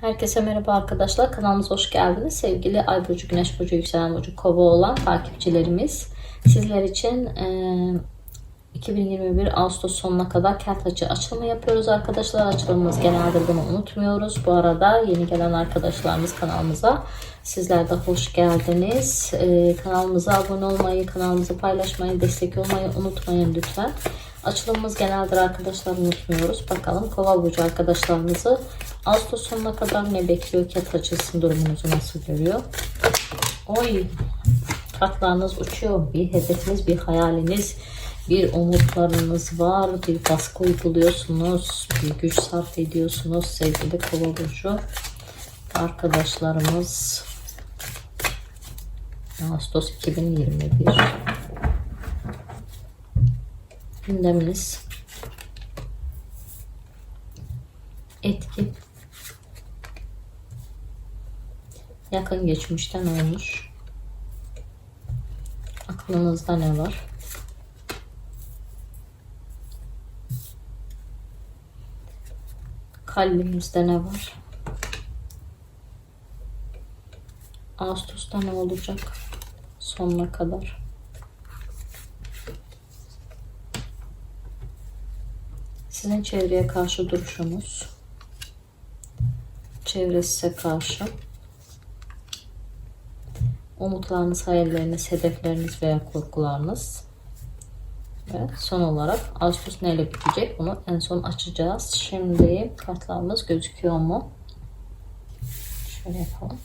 Herkese merhaba arkadaşlar. Kanalımıza hoş geldiniz. Sevgili Ay Burcu, Güneş Burcu, Yükselen Burcu, Kova olan takipçilerimiz. Sizler için e, 2021 Ağustos sonuna kadar kart açı açılımı yapıyoruz arkadaşlar. Açılımımız genelde bunu unutmuyoruz. Bu arada yeni gelen arkadaşlarımız kanalımıza sizler de hoş geldiniz. E, kanalımıza abone olmayı, kanalımızı paylaşmayı, destek olmayı unutmayın lütfen. Açılımımız geneldir arkadaşlar unutmuyoruz. Bakalım Kova Burcu arkadaşlarımızı Ağustos sonuna kadar ne bekliyor? Kat açılsın durumunuzu nasıl görüyor? Oy kartlarınız uçuyor. Bir hedefiniz, bir hayaliniz, bir umutlarınız var. Bir baskı uyguluyorsunuz. Bir güç sarf ediyorsunuz sevgili Kova Burcu. Arkadaşlarımız Ağustos 2021 gündeminiz etki yakın geçmişten olmuş? Aklınızda ne var? Kalbimizde ne var? Ağustos'ta ne olacak? Sonuna kadar. Sizin çevreye karşı duruşunuz, çevre size karşı, umutlarınız, hayalleriniz, hedefleriniz veya korkularınız ve son olarak Ağustos neyle bitecek bunu en son açacağız. Şimdi kartlarımız gözüküyor mu? Şöyle yapalım.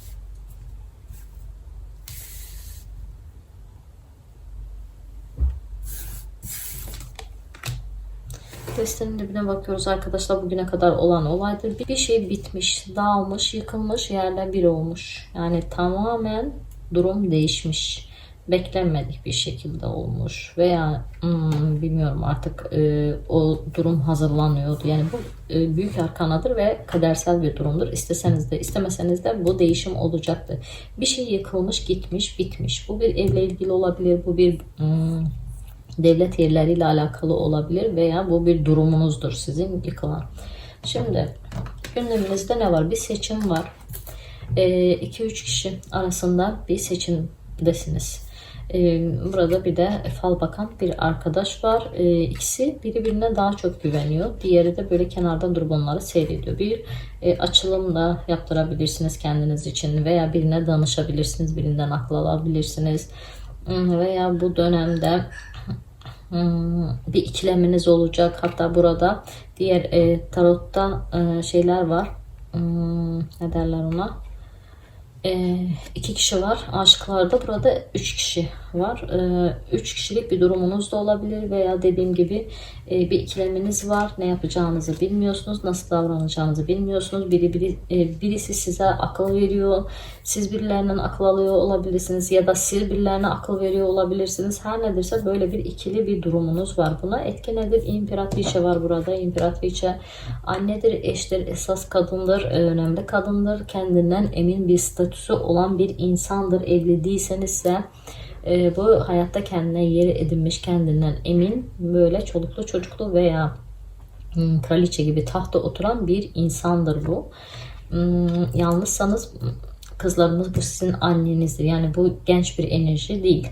Destenin dibine bakıyoruz arkadaşlar. Bugüne kadar olan olaydır. Bir şey bitmiş, dağılmış, yıkılmış, yerle bir olmuş. Yani tamamen durum değişmiş. Beklenmedik bir şekilde olmuş. Veya hmm, bilmiyorum artık e, o durum hazırlanıyordu. Yani bu e, büyük arkanadır ve kadersel bir durumdur. İsteseniz de istemeseniz de bu değişim olacaktı. Bir şey yıkılmış, gitmiş, bitmiş. Bu bir evle ilgili olabilir. Bu bir... Hmm, devlet yerleriyle alakalı olabilir veya bu bir durumunuzdur sizin yıkılan. Şimdi gündeminizde ne var? Bir seçim var. 2-3 e, kişi arasında bir seçimdesiniz. E, burada bir de fal bakan bir arkadaş var. E, ikisi birbirine daha çok güveniyor. Diğeri de böyle kenardan durup onları seyrediyor. Bir açılım da yaptırabilirsiniz kendiniz için veya birine danışabilirsiniz. Birinden akıl alabilirsiniz. Veya bu dönemde Hmm, bir ikileminiz olacak. Hatta burada diğer e, tarotta e, şeyler var. Hmm, ne derler ona? E, iki kişi var. Aşıklarda burada üç kişi var. E, üç kişilik bir durumunuz da olabilir veya dediğim gibi e, bir ikileminiz var. Ne yapacağınızı bilmiyorsunuz. Nasıl davranacağınızı bilmiyorsunuz. Biri, biri e, birisi size akıl veriyor. Siz birilerinden akıl alıyor olabilirsiniz ya da siz birilerine akıl veriyor olabilirsiniz. Her nedirse böyle bir ikili bir durumunuz var. Buna etki nedir? İmparatriçe var burada. İmparatriçe annedir, eştir, esas kadındır, önemli kadındır. Kendinden emin bir statüsü olan bir insandır. Evli değilseniz ise e, bu hayatta kendine yeri edinmiş kendinden emin böyle çoluklu çocuklu veya hmm, kraliçe gibi tahta oturan bir insandır bu. Hmm, yalnızsanız kızlarınız bu sizin annenizdir. Yani bu genç bir enerji değil.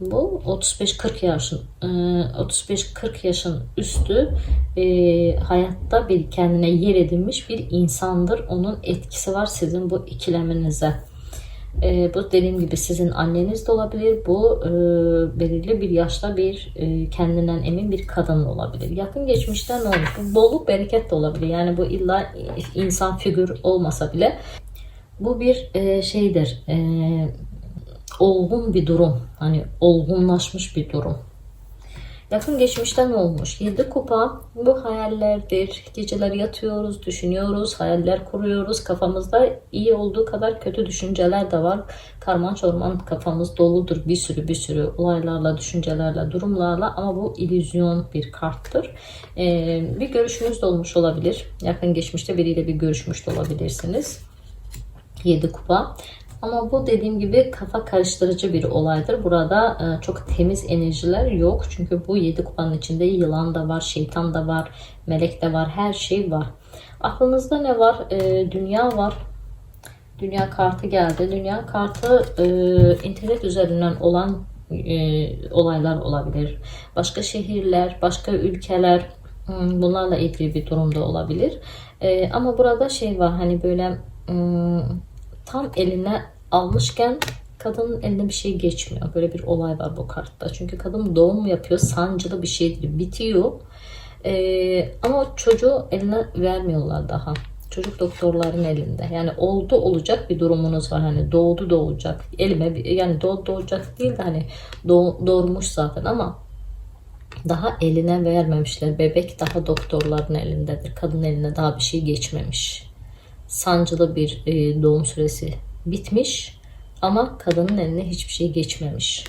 Bu 35-40 yaşın 35-40 e, yaşın üstü e, hayatta bir kendine yer edinmiş bir insandır. Onun etkisi var sizin bu ikileminize. E, bu dediğim gibi sizin anneniz de olabilir. Bu belirli bir yaşta bir kendinden emin bir kadın olabilir. Yakın geçmişten olmuş. Bu bolluk bereket de olabilir. Yani bu illa insan figür olmasa bile bu bir şeydir. Olgun bir durum. Hani olgunlaşmış bir durum. Yakın geçmişten olmuş. 7 kupa bu hayallerdir. Geceler yatıyoruz, düşünüyoruz, hayaller kuruyoruz. Kafamızda iyi olduğu kadar kötü düşünceler de var. Karman çorman kafamız doludur bir sürü bir sürü olaylarla, düşüncelerle, durumlarla ama bu illüzyon bir karttır. Ee, bir görüşünüz de olmuş olabilir. Yakın geçmişte biriyle bir görüşmüş de olabilirsiniz. 7 kupa. Ama bu dediğim gibi kafa karıştırıcı bir olaydır. Burada e, çok temiz enerjiler yok. Çünkü bu yedi kupanın içinde yılan da var, şeytan da var, melek de var, her şey var. Aklınızda ne var? E, dünya var. Dünya kartı geldi. Dünya kartı e, internet üzerinden olan olaylar olabilir. Başka şehirler, başka ülkeler hmm, bunlarla ilgili bir durumda olabilir. Ama burada şey var hani böyle hmm, tam eline almışken kadının eline bir şey geçmiyor. Böyle bir olay var bu kartta. Çünkü kadın doğum yapıyor. Sancılı bir şey bitiyor. Ee, ama çocuğu eline vermiyorlar daha. Çocuk doktorların elinde. Yani oldu olacak bir durumunuz var. Hani doğdu doğacak. Elime yani doğdu doğacak değil de hani doğ, doğurmuş zaten ama daha eline vermemişler. Bebek daha doktorların elindedir. Kadın eline daha bir şey geçmemiş. Sancılı bir e, doğum süresi bitmiş ama kadının eline hiçbir şey geçmemiş.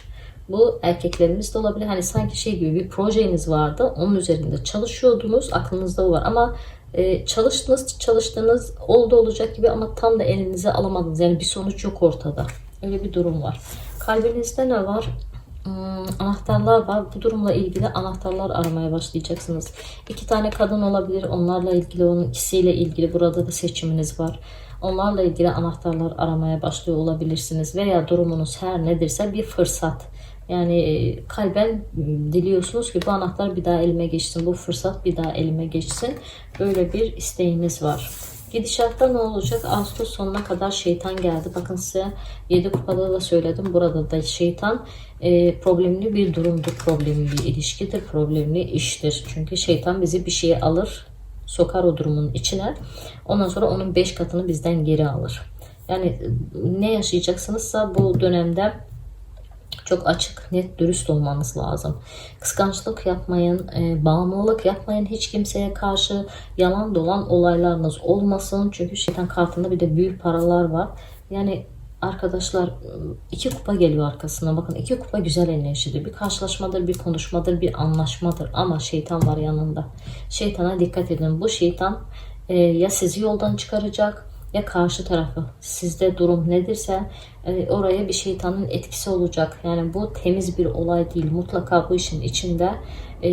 Bu erkeklerimiz de olabilir. Hani sanki şey gibi bir projeniz vardı. Onun üzerinde çalışıyordunuz. Aklınızda var ama e, çalıştınız, çalıştığınız oldu olacak gibi ama tam da elinize alamadınız. Yani bir sonuç yok ortada. Öyle bir durum var. Kalbinizde ne var? Hmm, anahtarlar var. Bu durumla ilgili anahtarlar aramaya başlayacaksınız. İki tane kadın olabilir. Onlarla ilgili, onun ikisiyle ilgili burada da seçiminiz var. Onlarla ilgili anahtarlar aramaya başlıyor olabilirsiniz. Veya durumunuz her nedirse bir fırsat. Yani e, kalben diliyorsunuz ki bu anahtar bir daha elime geçsin. Bu fırsat bir daha elime geçsin. Böyle bir isteğiniz var. Gidişatta ne olacak? Ağustos sonuna kadar şeytan geldi. Bakın size 7 kupada da söyledim. Burada da şeytan e, problemli bir durumdur. Problemli bir ilişkidir. Problemli iştir. Çünkü şeytan bizi bir şeye alır. Sokar o durumun içine. Ondan sonra onun 5 katını bizden geri alır. Yani ne yaşayacaksınızsa bu dönemde çok açık, net, dürüst olmanız lazım. Kıskançlık yapmayın, e, bağımlılık yapmayın hiç kimseye karşı. Yalan dolan olaylarınız olmasın. Çünkü şeytan kartında bir de büyük paralar var. Yani arkadaşlar iki kupa geliyor arkasına. Bakın iki kupa güzel enerjidir. Bir karşılaşmadır, bir konuşmadır, bir anlaşmadır. Ama şeytan var yanında. Şeytana dikkat edin. Bu şeytan e, ya sizi yoldan çıkaracak ya karşı tarafı sizde durum nedirse e, oraya bir şeytanın etkisi olacak. Yani bu temiz bir olay değil. Mutlaka bu işin içinde e,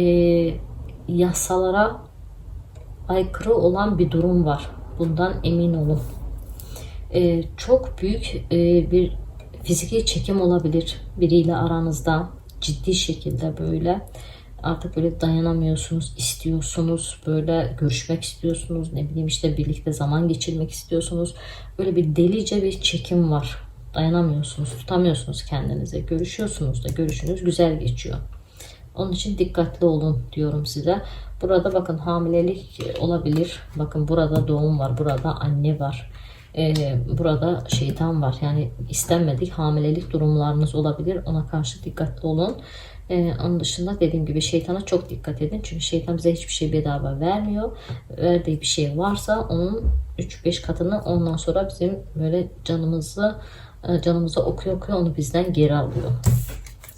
yasalara aykırı olan bir durum var. Bundan emin olun. E, çok büyük e, bir fiziki çekim olabilir biriyle aranızda ciddi şekilde böyle artık böyle dayanamıyorsunuz, istiyorsunuz, böyle görüşmek istiyorsunuz, ne bileyim işte birlikte zaman geçirmek istiyorsunuz. Böyle bir delice bir çekim var. Dayanamıyorsunuz, tutamıyorsunuz kendinize. Görüşüyorsunuz da görüşünüz güzel geçiyor. Onun için dikkatli olun diyorum size. Burada bakın hamilelik olabilir. Bakın burada doğum var, burada anne var. Ee, burada şeytan var. Yani istenmedik hamilelik durumlarınız olabilir. Ona karşı dikkatli olun. Ee, onun dışında dediğim gibi şeytana çok dikkat edin. Çünkü şeytan bize hiçbir şey bedava vermiyor. Verdiği bir şey varsa onun 3-5 katını ondan sonra bizim böyle canımızı e, canımıza okuyor okuyor onu bizden geri alıyor.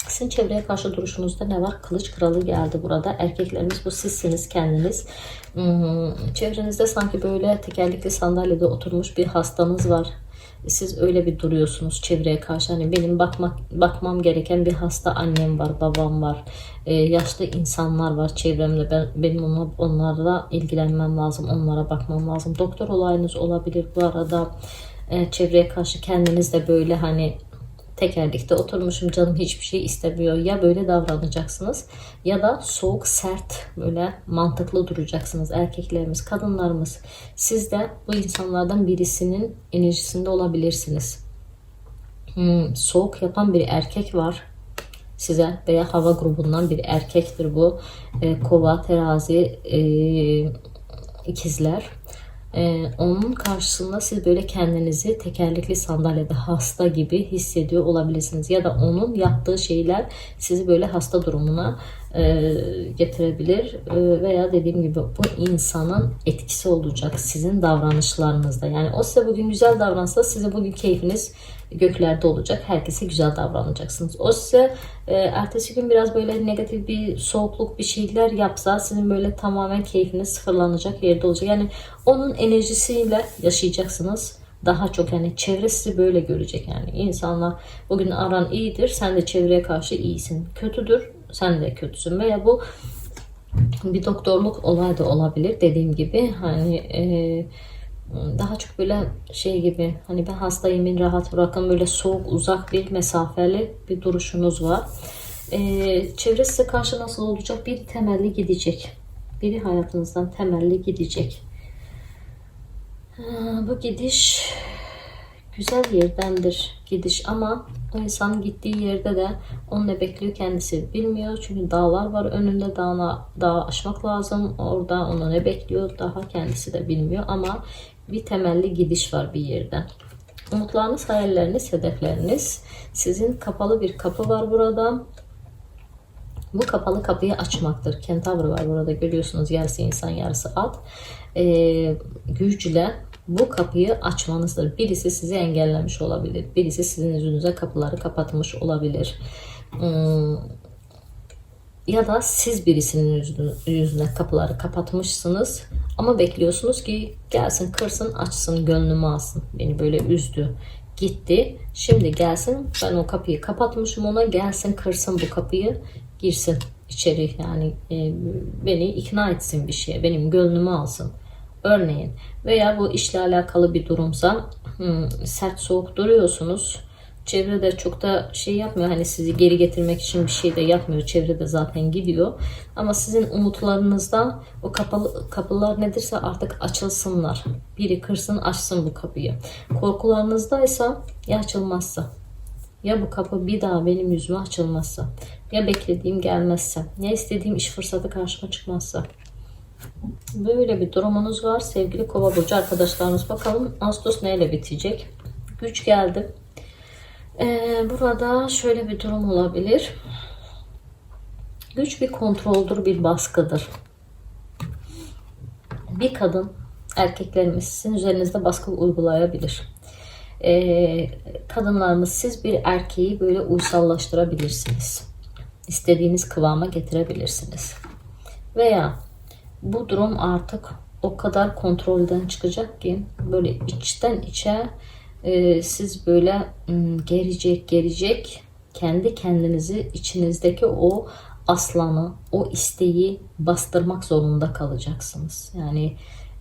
Sizin çevreye karşı duruşunuzda ne var? Kılıç kralı geldi burada. Erkeklerimiz bu sizsiniz kendiniz. Hmm, Çevrenizde sanki böyle tekerlekli sandalyede oturmuş bir hastanız var. Siz öyle bir duruyorsunuz çevreye karşı. Hani benim bakmak bakmam gereken bir hasta annem var, babam var. Ee, yaşlı insanlar var çevremde. Ben benim ona, onlarla ilgilenmem lazım. Onlara bakmam lazım. Doktor olayınız olabilir bu arada. Ee, çevreye karşı kendiniz de böyle hani tekerlekte oturmuşum canım hiçbir şey istemiyor. Ya böyle davranacaksınız ya da soğuk sert böyle mantıklı duracaksınız erkeklerimiz, kadınlarımız. Siz de bu insanlardan birisinin enerjisinde olabilirsiniz. Hmm, soğuk yapan bir erkek var size veya hava grubundan bir erkektir bu. Ee, kova, terazi, e, ikizler. Ee, onun karşısında siz böyle kendinizi tekerlekli sandalyede hasta gibi hissediyor olabilirsiniz. Ya da onun yaptığı şeyler sizi böyle hasta durumuna e, getirebilir. E, veya dediğim gibi bu insanın etkisi olacak sizin davranışlarınızda. Yani o size bugün güzel davransa size bugün keyfiniz göklerde olacak. Herkese güzel davranacaksınız. O size e, ertesi gün biraz böyle negatif bir soğukluk bir şeyler yapsa sizin böyle tamamen keyfiniz sıfırlanacak yerde olacak. Yani onun enerjisiyle yaşayacaksınız daha çok yani çevre sizi böyle görecek yani insanlar bugün aran iyidir sen de çevreye karşı iyisin kötüdür sen de kötüsün veya bu bir doktorluk olay da olabilir dediğim gibi hani e, daha çok böyle şey gibi hani ben hastayım beni rahat bırakın böyle soğuk uzak bir mesafeli bir duruşunuz var. E, çevre size karşı nasıl olacak? Bir temelli gidecek. Biri hayatınızdan temelli gidecek. Ha, bu gidiş güzel yerdendir gidiş ama o insanın gittiği yerde de onu ne bekliyor kendisi bilmiyor. Çünkü dağlar var önünde dağına, dağı aşmak lazım. Orada onu ne bekliyor daha kendisi de bilmiyor ama bir temelli gidiş var bir yerden. Umutlarınız, hayalleriniz, hedefleriniz. Sizin kapalı bir kapı var burada. Bu kapalı kapıyı açmaktır. Kentavr var burada görüyorsunuz yarısı insan yarısı at. Ee, güçle bu kapıyı açmanızdır. Birisi sizi engellemiş olabilir. Birisi sizin yüzünüze kapıları kapatmış olabilir. Hmm, ya da siz birisinin yüzüne, kapıları kapatmışsınız ama bekliyorsunuz ki gelsin kırsın açsın gönlümü alsın. Beni böyle üzdü gitti. Şimdi gelsin ben o kapıyı kapatmışım ona gelsin kırsın bu kapıyı girsin içeri yani e, beni ikna etsin bir şeye benim gönlümü alsın örneğin veya bu işle alakalı bir durumsa hmm, sert soğuk duruyorsunuz çevrede çok da şey yapmıyor hani sizi geri getirmek için bir şey de yapmıyor çevrede zaten gidiyor ama sizin umutlarınızda o kapalı kapılar nedirse artık açılsınlar biri kırsın açsın bu kapıyı korkularınızdaysa ya açılmazsa ya bu kapı bir daha benim yüzüme açılmazsa ya beklediğim gelmezse ya istediğim iş fırsatı karşıma çıkmazsa Böyle bir durumunuz var sevgili kova burcu arkadaşlarımız. Bakalım Ağustos neyle bitecek? Güç geldi. Ee, burada şöyle bir durum olabilir. Güç bir kontroldür, bir baskıdır. Bir kadın, erkeklerimiz sizin üzerinizde baskı uygulayabilir. Ee, kadınlarımız siz bir erkeği böyle uysallaştırabilirsiniz. İstediğiniz kıvama getirebilirsiniz. Veya bu durum artık o kadar kontrolden çıkacak ki böyle içten içe e, siz böyle m, gerecek gerecek kendi kendinizi içinizdeki o aslanı, o isteği bastırmak zorunda kalacaksınız. Yani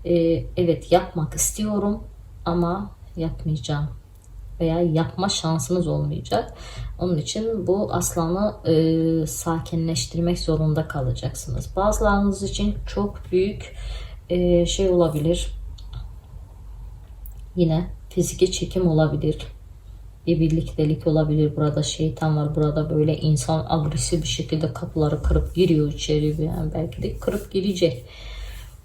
e, evet yapmak istiyorum ama yapmayacağım veya yapma şansınız olmayacak. Onun için bu aslanı e, sakinleştirmek zorunda kalacaksınız. Bazılarınız için çok büyük e, şey olabilir. Yine fiziki çekim olabilir. Bir birliktelik olabilir. Burada şeytan var. Burada böyle insan agresif bir şekilde kapıları kırıp giriyor içeri. Yani belki de kırıp girecek.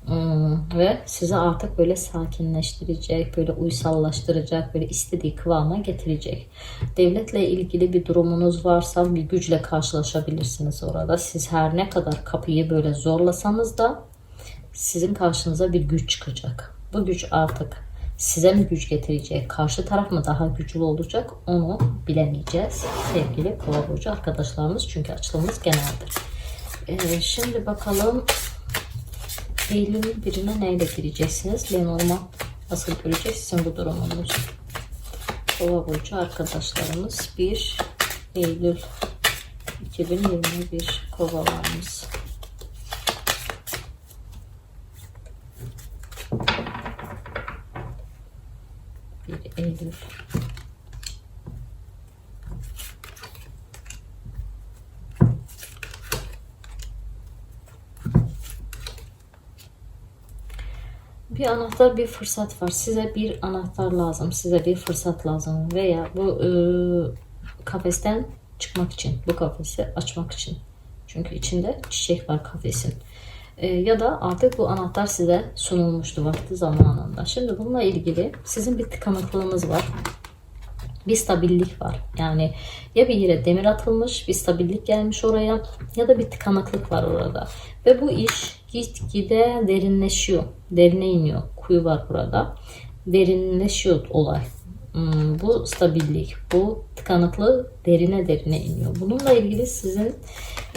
Hmm, ve sizi artık böyle sakinleştirecek, böyle uysallaştıracak, böyle istediği kıvama getirecek. Devletle ilgili bir durumunuz varsa bir güçle karşılaşabilirsiniz orada. Siz her ne kadar kapıyı böyle zorlasanız da sizin karşınıza bir güç çıkacak. Bu güç artık size mi güç getirecek, karşı taraf mı daha güçlü olacak onu bilemeyeceğiz sevgili kova burcu arkadaşlarımız. Çünkü açılımımız geneldir. Ee, şimdi bakalım Eylül'ün birine neyle gireceksiniz? Lenormand nasıl görecek sizin bu durumunuzu? Kova burcu arkadaşlarımız 1 Eylül 2021 kovalarımız. Bir Eylül bir anahtar bir fırsat var. Size bir anahtar lazım. Size bir fırsat lazım. Veya bu e, kafesten çıkmak için. Bu kafesi açmak için. Çünkü içinde çiçek var kafesin. E, ya da artık bu anahtar size sunulmuştu vakti zamanında. Şimdi bununla ilgili sizin bir tıkanıklığınız var. Bir stabillik var. Yani ya bir yere demir atılmış, bir stabillik gelmiş oraya ya da bir tıkanıklık var orada. Ve bu iş gitgide derinleşiyor. Derine iniyor. Kuyu var burada. Derinleşiyor olay. Hmm, bu stabillik, bu tıkanıklığı derine derine iniyor. Bununla ilgili sizin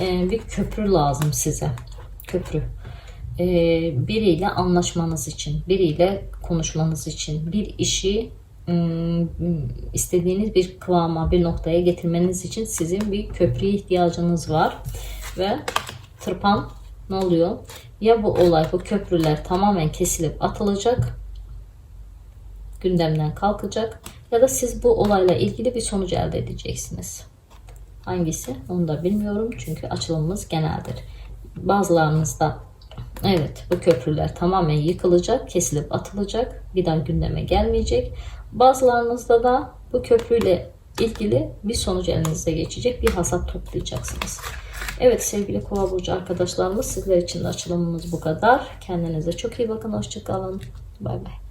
e, bir köprü lazım size. Köprü. E, biriyle anlaşmanız için, biriyle konuşmanız için, bir işi ım, istediğiniz bir kıvama, bir noktaya getirmeniz için sizin bir köprüye ihtiyacınız var. Ve tırpan ne oluyor? Ya bu olay, bu köprüler tamamen kesilip atılacak, gündemden kalkacak ya da siz bu olayla ilgili bir sonuç elde edeceksiniz. Hangisi? Onu da bilmiyorum çünkü açılımımız geneldir. Bazılarınızda evet bu köprüler tamamen yıkılacak, kesilip atılacak, bir daha gündeme gelmeyecek. Bazılarınızda da bu köprüyle ilgili bir sonuç elinize geçecek, bir hasat toplayacaksınız. Evet sevgili Kova Burcu arkadaşlarımız sizler için de açılımımız bu kadar. Kendinize çok iyi bakın. Hoşçakalın. Bay bay.